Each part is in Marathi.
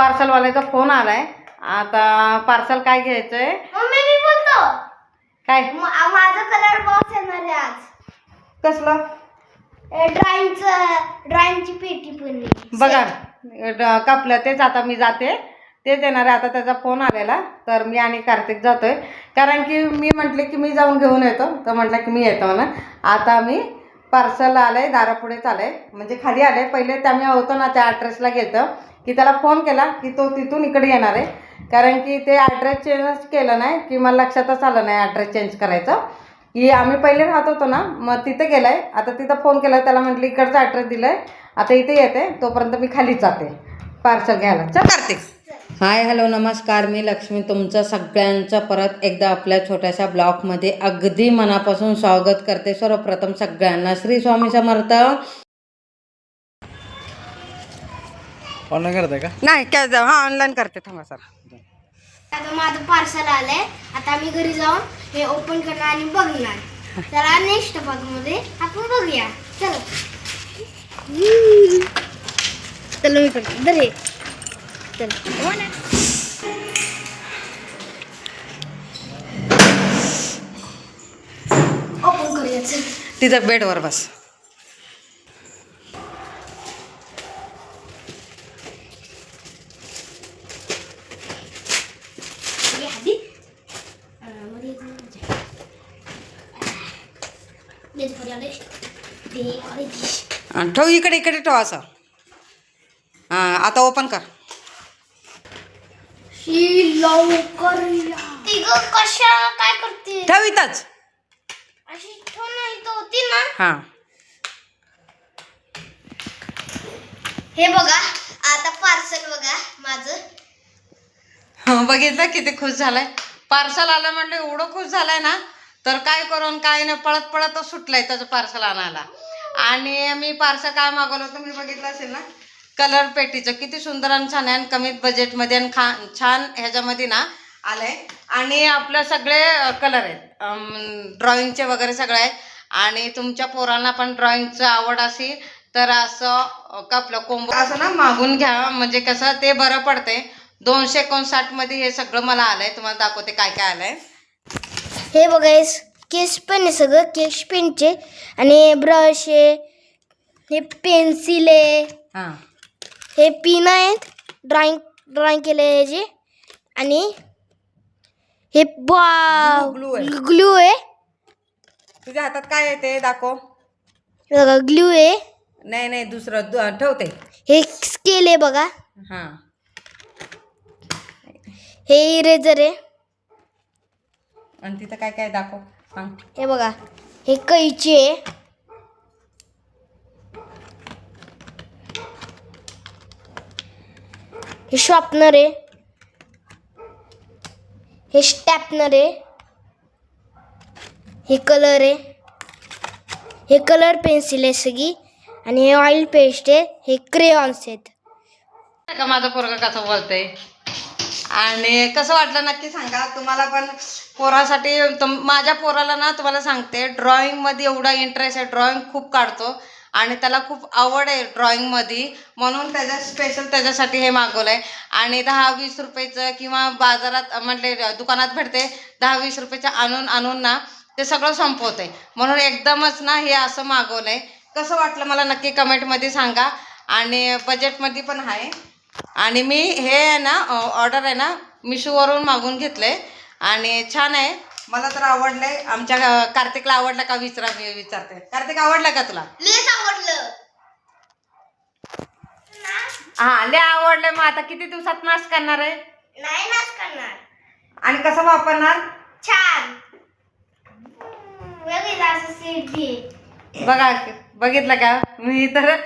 पार्सलवाल्याचा फोन आलाय. आता पार्सल काय घ्यायचंय? मम्मी मी बोलतो. काय? म- माझा कलर बॉक्स येणार आहे आज. कसलं? ड्रॉइंगचं ड्रॉइंगची पेटी पण आहे. बघा ड- कापलं तेच आता मी जाते. तेच येणार आहे आता त्याचा फोन आलेला. तर मी आणि कार्तिक जातोय. कारण की मी म्हटले की मी जाऊन घेऊन येतो. तर म्हटलं की मी येतो ना. आता मी पार्सल आलंय दारापुढे चालय म्हणजे खाली आले पहिले त्या मी होतो ना त्या ॲड्रेसला गेलं की त्याला फोन केला की तो तिथून इकडे येणार आहे. कारण की ते ॲड्रेस चेंज केलं नाही की मला लक्षातच आलं नाही ॲड्रेस चेंज करायचं. की आम्ही पहिले राहत होतो ना मग तिथे गेलाय. आता तिथं फोन केला त्याला म्हटलं इकडचा ॲड्रेस दिलाय. आता इथे येते. तोपर्यंत मी खालीच जाते. पार्सल घ्यायला. चल कार्तिक. हाय हॅलो नमस्कार. मी लक्ष्मी. तुमचं सगळ्यांचं परत एकदा आपल्या छोट्याशा ब्लॉगमध्ये अगदी मनापासून स्वागत करते. सर्वप्रथम सगळ्यांना श्री स्वामी समर्थ. ऑनलाईन करताय का? नाही काय हां ऑनलाईन करते. थांबा सर आता माझं पार्सल आलंय. आता मी घरी जाऊन हे ओपन करणार आणि बघणार. चला नेक्स्टमध्ये आपण बघूया. चल. चल मी करतो हे. चल हो ना. ओपन करूया चल तिथं बेडवर बस ठेव इकडे इकडे ठेव असं. हां आता ओपन कर. शी लवकर या. ती ग कशा काय करते ठेव इथंच. अशी ठेव ना इथं होती ना. हां. हे बघा आता पार्सल बघा माझं. हं, बघितलं किती खुश झालाय. पार्सल आलं म्हणलं एवढं खुश झालाय ना तर काय करून काय नाही पळत पळतच सुटलाय त्याचं पार्सल आणायला. आणि मी पार्सल काय मागवलं होतं मी बघितलं असेल ना कलर पेटीचं. किती सुंदर आणि छान आहे आणि कमीत बजेटमध्ये आणि खा छान ह्याच्यामध्ये ना आलंय. आणि आपलं सगळे कलर आहेत. ड्रॉइंगचे वगैरे सगळे आहेत आणि तुमच्या पोरांना पण ड्रॉइंगचं आवड असेल तर असं अं, आपलं कोंब असं ना मागून घ्या म्हणजे कसं ते बरं पडते दोनशे एकोणसाठमध्ये हे सगळं मला आलंय. तुम्हाला दाखवते काय काय आलंय. हे बघा हे स- केस पेन आहे सगळं. केस पेनचे. आणि ब्रश आहे. हे पेन्सिल आहे. हां. हे पिन आहेत. ड्रॉइंग ड्रॉइंग केले ह्याचे आणि हे glue आहे. ग्लू आहे. तुझ्या हातात काय आहे ते दाखव. हे बघा ग्लू आहे. नाही नाही दुसरं दु- ठेवते. हे स्केल आहे बघा. हां. हे इरेझर आहे. आणि तिथं काय काय दाखव. सांग. हे बघा हे कैची आहे. हे शॉपनर आहे हे स्टॅपनर आहे हे कलर आहे. हे कलर पेन्सिल आहे सगळी आणि हे ऑइल पेस्ट आहे. हे क्रेऑन्स आहेत. का माझं पोरगा कसं बोलतंय? आणि कसं वाटलं नक्की सांगा? तुम्हाला पण पोरासाठी तुम माझ्या पोराला ना तुम्हाला सांगते ड्रॉइंगमध्ये एवढा इंटरेस्ट आहे. ड्रॉइंग खूप काढतो. आणि त्याला खूप आवड आहे ड्रॉइंगमध्ये म्हणून त्याच्या स्पेशल त्याच्यासाठी हे मागवलं आहे आणि दहा वीस रुपयेचं किंवा बाजारात म्हटले दुकानात भेटते दहा वीस रुपयाचं आणून आणून ना ते सगळं संपवते. म्हणून एकदमच ना हे असं मागवलं आहे कसं वाटलं मला नक्की कमेंटमध्ये सांगा. आणि बजेटमध्ये पण आहे. आणि मी हे आहे ना ऑर्डर आहे ना मिशोवरून मागून आहे आणि छान आहे. मला तर आवडलंय आमच्या कार्तिकला आवडलं का विचारा मी विचारते. कार्तिक आवडलं का तुला? आवडलं. हा लय आवडलंय मग आता किती दिवसात नाश करणार आहे? नाही नाच करणार. आणि कसं वापरणार? छान. असं बघा बघितलं का? मी तर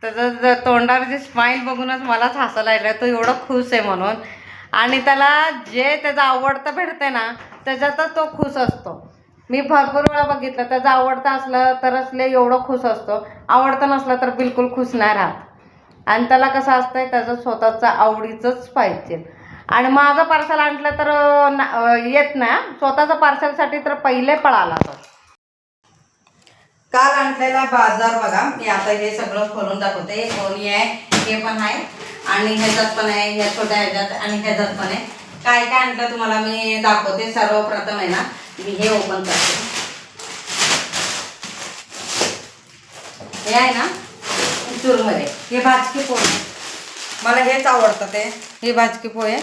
त्याचं ज- तोंडावरची स्माईल बघूनच मलाच हसायला लागलं तो एवढं खुश आहे म्हणून. आणि त्याला जे त्याचं आवडतं भेटते ना त्याच्यातच तो खुश असतो. मी भरपूर वेळा बघितलं त्याचं आवडतं असलं तरच लय एवढं खुश असतो. आवडतं नसलं तर बिलकुल खुश नाही राहत. आणि त्याला कसं असतंय त्याचं स्वतःचं आवडीचंच पाहिजे. आणि माझं पार्सल आणलं तर येत ना- येत नाही स्वतःचं पार्सलसाठी तर पहिले पळाला तो. काल आणलेला बाजार बघा मी आता हे सगळं खोलून दाखवते. कोणी आहे हे पण आहे. आणि ह्याच्यात पण आहे ह्या छोट्या ह्याच्यात आणि ह्याच्यात पण आहे. काय काय आणलं तुम्हाला मी दाखवते सर्वप्रथम आहे ना मी हे ओपन करते. हे आहे ना चूरमध्ये हे भाजकी पोहे मला हेच आवडतं ते. हे भाजकी पोहे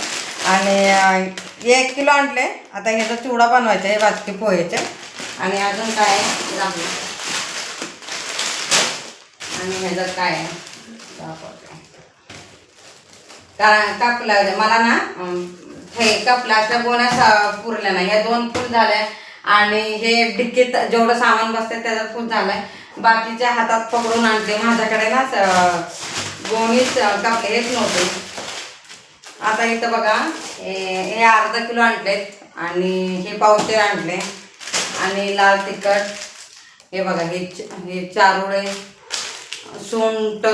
आणि एक किलो आणले. आता ह्याचा चिवडा बनवायचा आहे भाजकी पोहेचे आणि अजून काय आहे? दाखवते. आणि ह्याच्यात काय आहे? दाखवते. का कापला मला ना हे कापला अशा गोण्या पुरल्या ना ह्या दोन फुल झाल्या आणि हे डिक्कीत जेवढं सामान बसते त्याच्यात फुल झालंय. बाकीच्या हातात पकडून आणते. माझ्याकडे ना गोणीच अं, कापले. हेच नव्हते. आता इथं बघा हे हे अर्धा किलो आणलेत आणि हे पावशेर आणले. आणि लाल तिखट. हे बघा हे च- हे चारोळे सुंट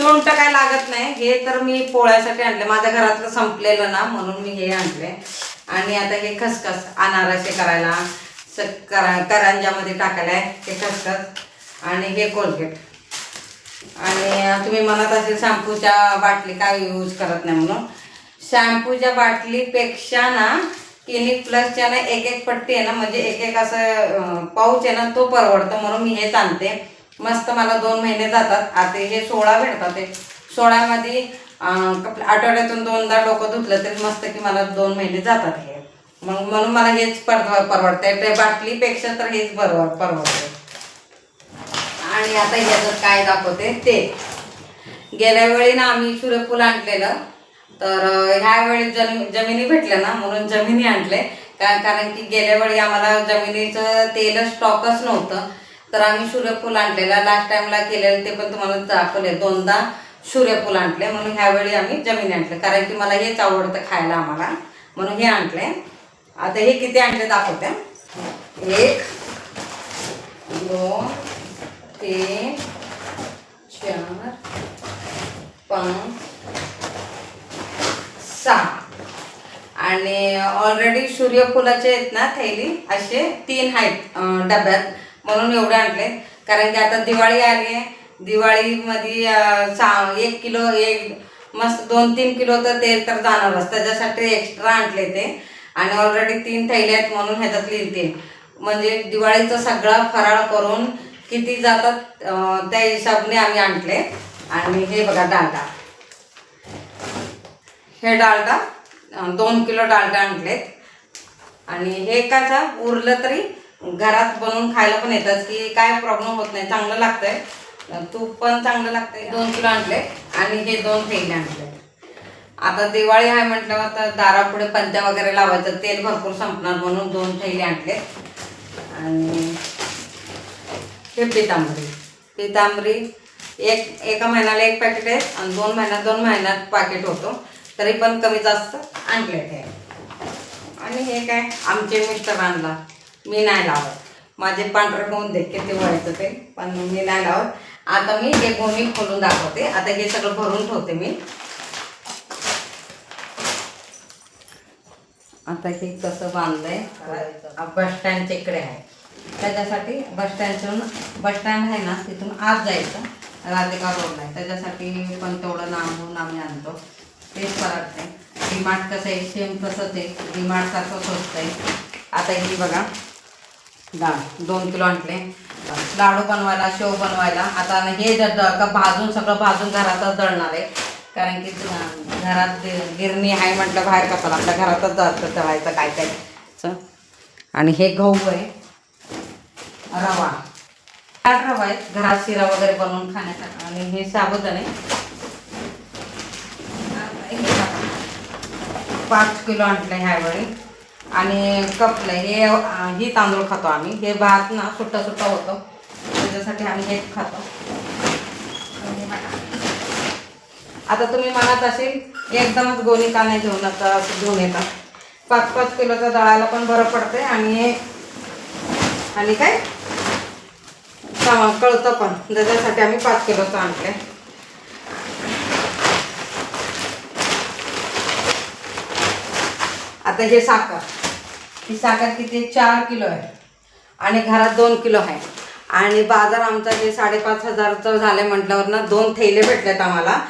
सुंट काय लागत नाही. हे तर मी पोळ्यासाठी आणले माझ्या घरातलं संपलेलं ना म्हणून मी हे आणले आणि आता हे खसखस अनारसे करायला स करा करंजामध्ये टाकायला आहे हे खसखस. आणि हे कोलगेट. आणि तुम्ही म्हणत असेल शॅम्पूच्या बाटली काय यूज करत नाही म्हणून. शॅम्पूच्या बाटलीपेक्षा ना क्लिनिक प्लसच्या ना एक एक पट्टी आहे ना म्हणजे एक एक असं पाऊच आहे ना तो परवडतो. म्हणून मी हेच आणते. मस्त मला दोन महिने जातात. आता हे सोळा भेटतात ते. सोळामध्ये आठवड्यातून दोनदा डोकं धुतलं तरी मस्त की मला दोन महिने जातात हे. मग म्हणून मला हेच परव परवडतंय. ते बाटलीपेक्षा तर हेच बरोबर परवडते आणि आता ह्याचं काय दाखवते? ते. गेल्या वेळी ना आम्ही सूर्यफूल आणलेलं. तर ह्यावेळी ह्या वेळी जम जमिनी भेटल्या ना म्हणून जमिनी आणले. का कारण की गेल्या वेळी आम्हाला जमिनीचं तेल स्टॉकच नव्हतं. तर आम्ही सूर्यफूल आणलेला. लास्ट टाइमला केलेलं ते पण तुम्हाला दाखवले दोनदा सूर्यफूल आणले म्हणून ह्यावेळी आम्ही जमीन आणले कारण की मला हेच आवडतं खायला आम्हाला. म्हणून हे आणले आता हे किती आणले दाखवते. एक दोन तीन चार पाच सहा. आणि ऑलरेडी सूर्यफुलाचे आहेत ना थैली? असे तीन आहेत डब्यात. म्हणून एवढं आणले कारण की आता दिवाळी आली आहे दिवाळीमध्ये सा एक किलो एक मस्त दोन तीन किलो तर तेल तर जाणारच त्याच्यासाठी एक्स्ट्रा आणले ते. आणि ऑलरेडी तीन थैले आहेत म्हणून ह्याच्यात लिहिते म्हणजे दिवाळीचा सगळा फराळ करून किती जातात त्या हिशोबाने आम्ही आणले. आणि हे बघा डालडा. हे डालडा दोन किलो डालडा आणलेत. आणि हे कसं उरलं तरी घरात बनवून खायला पण येतात की काय प्रॉब्लेम होत नाही. चांगलं लागतंय. तूप पण चांगलं लागतंय. दोन किलो आणले आणि हे दोन थैले आणले आता दिवाळी आहे म्हटल्यावर तर दारापुढे पंत्या वगैरे लावायचं. तेल भरपूर संपणार म्हणून दोन थैले आणले. आणि हे पितांबरी. पितांबरी एक एका महिन्याला एक पॅकेट आहे आणि दोन महिन्यात दोन महिन्यात पाकिट होतो. तरी पण कमी जास्त आणले ते. आणि हे काय? आमचे मिस्टर आणला. मी नाही लावत. माझे पांढरं होऊन दे किती व्हायचं ते पण मी नाही लावत. आता मी हे गोणी खोलून दाखवते. आता हे सगळं भरून ठेवते मी. आता हे कसं बांधलंय बस स्टँडच्या इकडे आहे. त्याच्यासाठी बस स्टँडच्याहून बस स्टँड आहे ना तिथून आत जायचं. राधिका रोडला आहे. त्याच्यासाठी पण तेवढं लांबून आम्ही आणतो. तेच फरक नाही डिमार्ट कसं आहे? सेम तसंच आहे. डीमार्टसारखं स्वस्त आहे. आता ही बघा. डाळ दोन किलो आणले. लाडू बनवायला शेव बनवायला. आता हे जर का भाजून सगळं भाजून घरातच दळणार आहे. कारण की घरात गिरणी आहे म्हटलं बाहेर कसं आपल्या घरातच जातं दळायचं काय काय. आणि हे गहू आहे. रवा. आठ रवा आहे घरात शिरा वगैरे बनवून खाण्यासाठी. आणि हे साबुदाणे. आहे पाच किलो आणलं ह्यावेळी. आणि कपलं हे ही तांदूळ खातो आम्ही. हे भात ना सुट्टा सुट्टा होतो. त्याच्यासाठी आम्ही हेच खातो. आता तुम्ही म्हणत असेल एकदमच गोणी का नाही घेऊन आता असं घेऊन येतात. पाच पाच किलोचं दळायला पण बरं पडते आणि आणि काय? कळतं पण. त्याच्यासाठी आम्ही पाच किलोचं आणले आता हे साखर. ही साखर किती चार किलो आहे. आणि घरात दोन किलो आहे. आणि बाजार आमचा जे साडेपाच हजारचं झालं म्हटल्यावर ना दोन थैले भेटलेत आम्हाला.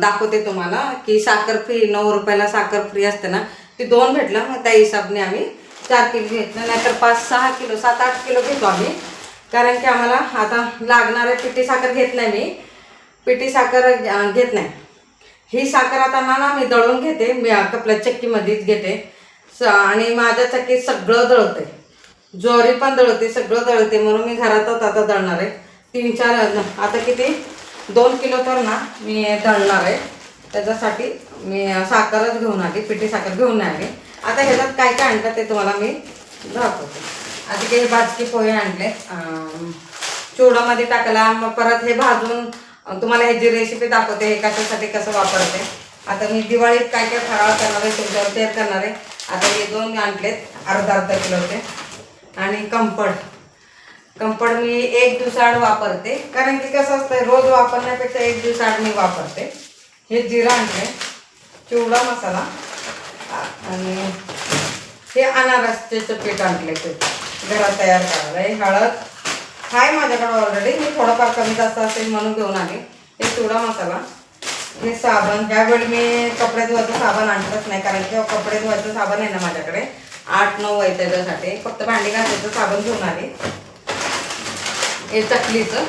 दाखवते तुम्हाला की साखर फ्री नऊ रुपयाला साखर फ्री असते ना ती दोन भेटलं. मग त्या हिसाबने आम्ही चार किलो घेतलं. नाहीतर पाच सहा किलो सात आठ किलो घेतो आम्ही. कारण की आम्हाला आता लागणार आहे पिठी साखर घेत नाही मी. पिठी साखर घेत नाही. ही साखर आता ना ना मी दळून घेते. मी आपल्या चक्कीमध्येच घेते. स आणि माझ्या सगळं दळते ज्वारी पण दळते सगळं दळते म्हणून मी घरातच आता दळणार आहे. तीन चार आता किती? दोन किलो तर ना मी दळणार आहे. त्याच्यासाठी मी साखरच घेऊन आली पिठी साखर घेऊन आली. आता ह्याच्यात काय काय आणलं ते तुम्हाला मी दाखवते. आधी काही भाजकी पोहे आणले. चिवडामध्ये टाकला मग परत हे भाजून तुम्हाला ह्याची रेसिपी दाखवते हे कशासाठी कसं वापरते. आता मी दिवाळीत काय काय फराळ करणार आहे तुमच्यावर शेअर करणार आहे. आता हे दोन आणलेत. अर्धा अर्धा किलोचे आणि कंफर्ट कंफर्ट मी एक दिवसाआड वापरते. कारण की कसं असतं रोज वापरण्यापेक्षा एक दिवसाआड मी वापरते. हे जिरा आणले चिवडा मसाला. आणि हे अनारसचे पीठ आणले ते. घरात तयार करायला. हे हळद. आहे माझ्याकडे ऑलरेडी मी थोडंफार कमी जास्त असेल म्हणून घेऊन आले. हे चिवडा मसाला. हे साबण ह्यावेळी मी कपडे धुवायचं साबण आणतच नाही कारण की कपडे धुवायचं साबण आहे ना माझ्याकडे आठ नऊ आहे त्याच्यासाठी. फक्त भांडी घासायचं साबण घेऊन आले. हे चकलीचं.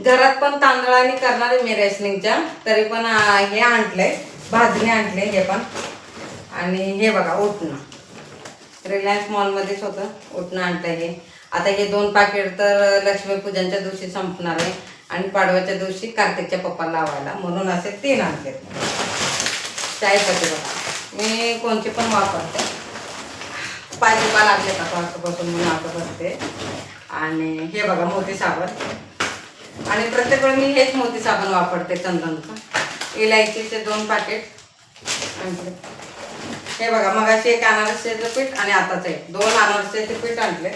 घरात पण तांदळाने करणार आहे मी रेसलिंगच्या तरी पण हे आणलंय भाजणी आणले हे पण. आणि हे बघा ओटणं. रिलायन्स मॉलमध्येच होतं उठणं आणतं हे. आता हे दोन पाकिट तर लक्ष्मीपूजनच्या दिवशी संपणार आहे. आणि पाडव्याच्या दिवशी कार्तिकच्या पप्पा लावायला. म्हणून असे तीन आणले चायपत्ती बघा. मी कोणते पण वापरते. पाय दुखा लागले का असं बसून म्हणून असं बसते आणि हे बघा मोती साबण. आणि प्रत्येक वेळी मी हेच मोती साबण वापरते चंदनचं. इलायचीचे दोन पाकिट आणले. हे बघा मगाशी एक अनारसेचं पीठ आणि आताचं एक. दोन अनारसेचे पीठ आणले.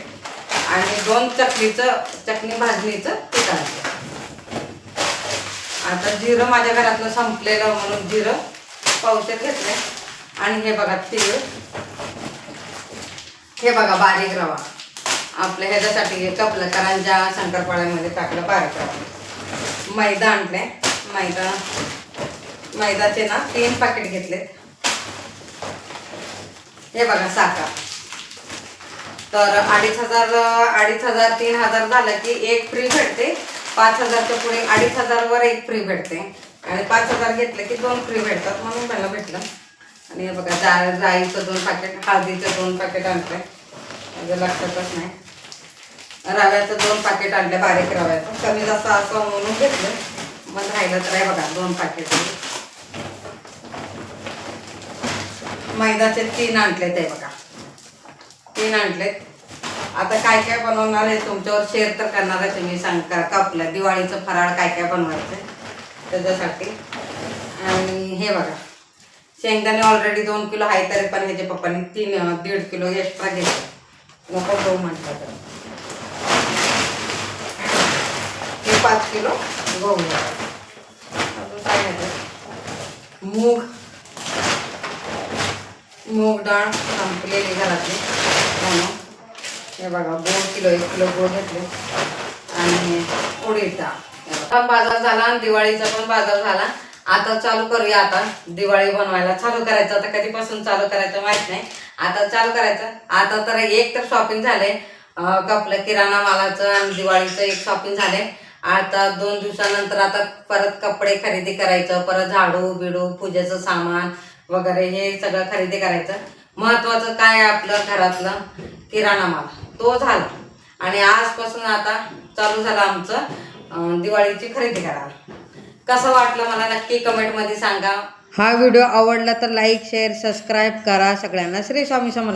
आणि दोन चकलीचं चटणी भाजणीचं पीठ आणलं. आता जिरं माझ्या घरातलं संपलेलं म्हणून जिरं पावसात घेतले आणि हे बघा तीळ. हे बघा बारीक रवा. आपल्या ह्याच्यासाठी हे कपलं करंजा शंकरपाळ्यामध्ये टाकलं बारीक रवा. मैदा आणले मैदा. मैदाचे ना तीन पाकिट घेतले हे बघा साखर. तर अडीच हजार अडीच हजार तीन हजार झालं की एक फ्री भेटते. पाच हजारच्या पुढे अडीच हजारवर एक फ्री भेटते. आणि पाच हजार घेतलं की दोन फ्री भेटतात म्हणून मला भेटलं. आणि हे बघा जा जाईचं दोन पॅकेट हळदीचं दोन पॅकेट आणलं माझ्या लक्षातच नाही. रव्याचं दोन पाकिट आणलं बारीक रव्याचं. कमी जास्त असं म्हणून घेतलं. मग राहिलं तर आहे बघा दोन पाकिट मैदाचे तीन आणले ते बघा. तीन आणलेत. आता काय काय बनवणार आहे? तुमच्यावर शेअर तर करणार आहे तुम्ही सांगता का आपल्या दिवाळीचं फराळ काय काय बनवायचं त्याच्यासाठी? आणि हे बघा. शेंगदाणे ऑलरेडी दोन किलो आहे तरी पण ह्याच्या पप्पाने तीन दीड किलो एक्स्ट्रा घेतलं. नको गहू म्हटलं तर हे पाच किलो गहू. अजून काय घ्यायचं मूग. मूग डाळ संपलेली घरातली. म्हणून हे बघा दोन किलो एक किलो गोड घेतले. आणि उडीद पण बाजार झाला आणि दिवाळीचा पण बाजार झाला. आता चालू करूया आता. दिवाळी बनवायला चालू करायचं. आता कधीपासून चालू करायचं माहीत नाही. आता चालू करायचं. आता तर एक तर शॉपिंग झाले आपलं किराणा मालाचं आणि दिवाळीचं एक शॉपिंग झाले आता दोन दिवसानंतर आता परत कपडे खरेदी करायचं. परत झाडू बिडू पूजेचं सामान वगैरे हे सगळं खरेदी करायचं. महत्वाचं काय आपलं घरातलं? किराणा माल तो झाला. आणि आजपासून आता चालू झालं आमचं दिवाळीची खरेदी करायला. कसं वाटलं मला नक्की कमेंटमध्ये सांगा. हा व्हिडिओ आवडला तर लाईक शेअर सबस्क्राईब करा सगळ्यांना. श्री स्वामी समर्थ